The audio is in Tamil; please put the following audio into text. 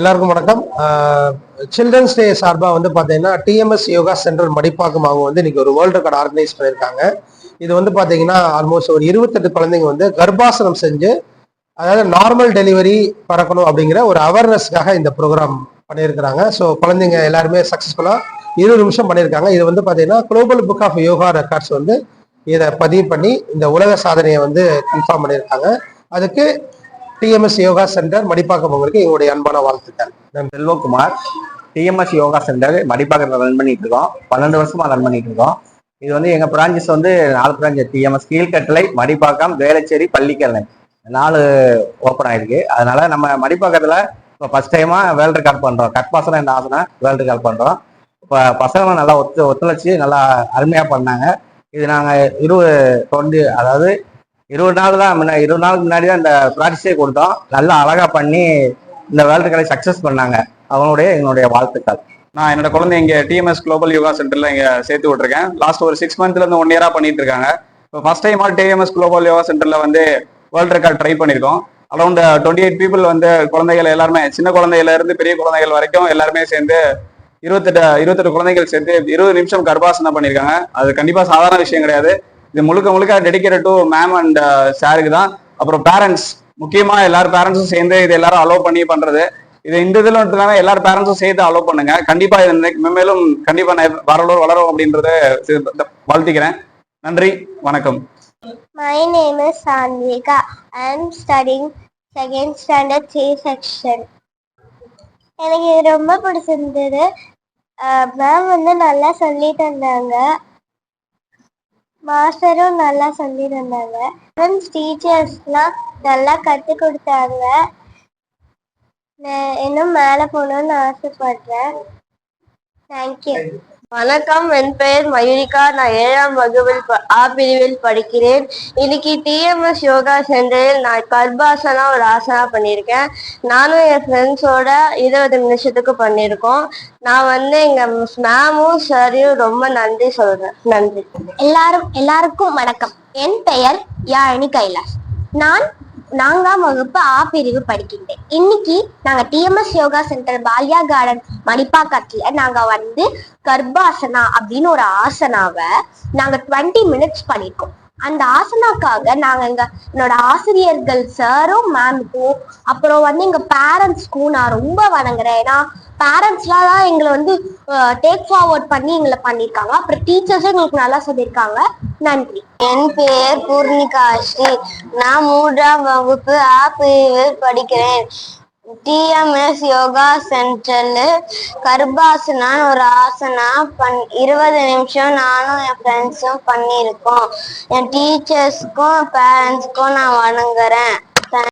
எல்லாருக்கும் வணக்கம். சில்ட்ரன்ஸ் டே சார்பாக வந்து பார்த்தீங்கன்னா டிஎம்எஸ் யோகா சென்டர் மடிப்பாக்கம் அவங்க வந்து இன்னைக்கு ஒரு வேர்ல்டு ரெக்கார்ட் ஆர்கனைஸ் பண்ணியிருக்காங்க. இது வந்து பார்த்தீங்கன்னா ஆல்மோஸ்ட் ஒரு இருபத்தெட்டு குழந்தைங்க வந்து கர்ப்பாசனம் செஞ்சு அதாவது நார்மல் டெலிவரி பறக்கணும் அப்படிங்கிற ஒரு அவேர்னஸ்க்காக இந்த ப்ரோக்ராம் பண்ணியிருக்கிறாங்க. ஸோ குழந்தைங்க எல்லாருமே சக்ஸஸ்ஃபுல்லாக இருபது நிமிஷம் பண்ணியிருக்காங்க. இது வந்து பார்த்தீங்கன்னா global book of yoga records வந்து இதை பதிவு பண்ணி இந்த உலக சாதனையை வந்து கன்ஃபார்ம் பண்ணியிருக்காங்க. அதுக்கு டிஎம்எஸ் யோகா சென்டர் மடிப்பாக்கம் அவங்களுக்கு எங்களுடைய அன்பான வாழ்த்துக்கள். நான் செல்வகுமார். டிஎம்எஸ் யோகா சென்டர் மடிப்பாக்கத்தில் ரன் பண்ணிட்டு இருக்கோம் பன்னெண்டு வருஷமா ரன் பண்ணிட்டு இருக்கோம் இது வந்து எங்க பிரான்ச்சஸ் வந்து நாலு பிரான்ச் டிஎம்எஸ் கீழ்கட்டளை மடிப்பாக்கம் வேளச்சேரி பள்ளிக்கரணை. நாலு ஓப்பன் ஆயிருக்கு. அதனால நம்ம மடிப்பாக்கத்துல இப்போ ஃபர்ஸ்ட் டைமா வேர்ல்டு ரெக்கார்ட் பண்றோம். கட்பாசனம் என்ன ஆசனம் வேர்ல்டு ரெக்கார்ட் பண்றோம். இப்போ பசங்களும் நல்லா ஒத்து ஒத்துழைச்சி நல்லா அருமையா பண்ணாங்க. இது நாங்கள் இருபது டுவெண்ட்டி அதாவது இருபது நாள் தான் முன்ன இருபது நாளுக்கு முன்னாடி தான் இந்த ப்ராக்டிஸே கொடுத்தோம். நல்லா அழகாக பண்ணி இந்த வேர்ல்டு சக்ஸஸ் பண்ணாங்க. அவங்களுடைய என்னுடைய வாழ்த்துக்கள். நான் என்னோட குழந்தை இங்கே டிஎம்எஸ் குளோபல் யோகா சென்டரில் இங்கே சேர்த்து விட்டுருக்கேன். லாஸ்ட் ஒரு சிக்ஸ் மந்த்லேருந்து ஒன் இயராக பண்ணிட்டு இருக்காங்க. இப்போ first time all TMS global yoga சென்டரில் வந்து வேர்ல்டு ரெக்கார்ட் ட்ரை பண்ணியிருக்கோம் அரௌண்ட் டுவெண்ட்டி எயிட் பீப்புள் வந்து குழந்தைகள் எல்லாருமே சின்ன குழந்தையில இருந்து பெரிய குழந்தைகள் வரைக்கும் எல்லாருமே சேர்ந்து இருபத்தெட்டு இருபத்தெட்டு குழந்தைகள் சேர்த்து இருபது நிமிஷம் கர்ப்பாசனம் பண்ணியிருக்காங்க அது கண்டிப்பாக சாதாரண விஷயம் கிடையாது. இது முழுக்க முழுக்க டெடிக்கேட் டு மேம் அண்ட் சாருக்கு தான். அப்புறம் பேரண்ட்ஸ் முக்கியமா எல்லாரும் பேரண்ட்ஸும் சேர்ந்து இது எல்லாரும் அலோவ் பண்ணி பண்றது. இது இந்த இதில் மட்டும் எல்லாரும் பேரண்ட்ஸும் சேர்த்து அலோவ் பண்ணுங்க. கண்டிப்பா இது மேலும் கண்டிப்பா நான் வரலோர் வளரும் அப்படின்றத வாழ்த்திக்கிறேன். நன்றி வணக்கம். My name is Sandvika. I am studying second standard C section. எனக்கு இது ரொம்ப பிடிச்சிருந்தது. Uh, மேம் வந்து நல்லா சொல்லி தந்தாங்க. மாஸ்டரும் நல்லா சொல்லி தந்தாங்க ஃப்ரெண்ட்ஸ் டீச்சர்ஸ்லாம் நல்லா கற்றுக் கொடுத்தாங்க. நான் இன்னும் மேலே போகணும்னு ஆசைப்படுறேன். தேங்க்யூ வணக்கம் என் பெயர் மயூரிகா. நான் ஏழாம் வகுப்பில் ப- ஆ பிரிவில் படிக்கிறேன். இன்னைக்கு டிஎம்எஸ் யோகா சென்டரில் நான் கர்ப்பாசனா ஒரு ஆசனா பண்ணியிருக்கேன். நானும் என் ஃப்ரெண்ட்ஸோட இருபது நிமிஷத்துக்கு பண்ணியிருக்கோம். நான் வந்து எங்க மேமும் சாரையும் ரொம்ப நன்றி சொல்றேன். நன்றி. எல்லாரும் எல்லாருக்கும் வணக்கம். என் பெயர் யாழினி கைலாஷ். நான் நான்காம் வகுப்பு ஆ பிரிவு படிக்கின்றேன். இன்னைக்கு நாங்க TMS yoga centre Palya garden மணிப்பாக்கத்துல நாங்க வந்து கர்ப்பாசனா அப்படின்னு ஒரு ஆசனாவை நாங்க டுவெண்ட்டி மினிட்ஸ் பண்ணிருக்கோம். அந்த ஆசனாக்காக நாங்க எங்க என்னோட ஆசிரியர்கள் சாரும் மேமுக்கும் அப்புறம் வந்து எங்க பேரண்ட்ஸ்க்கும் நான் ரொம்ப வணங்குறேன். ஏன்னா பேரண்ட்ஸ்லாம் தான் எங்களை வந்து டேக் ஃபார்வர்ட் பண்ணி எங்களை பண்ணியிருக்காங்க அப்புறம் டீச்சர்ஸும் எங்களுக்கு நல்லா சொல்லியிருக்காங்க நன்றி. என் பெயர் பூர்ணிகா நான் மூன்றாம் வகுப்பு ஆ பிரிவில் படிக்கிறேன் டிஎம்எஸ் யோகா சென்டர்ல கர்பாசனா ஒரு ஆசனா பண் இருபது நிமிஷம் நானும் என் ஃப்ரெண்ட்ஸும் பண்ணியிருக்கோம். என் டீச்சர்ஸ்க்கும் பேரண்ட்ஸ்க்கும் நான் வணங்குறேன்.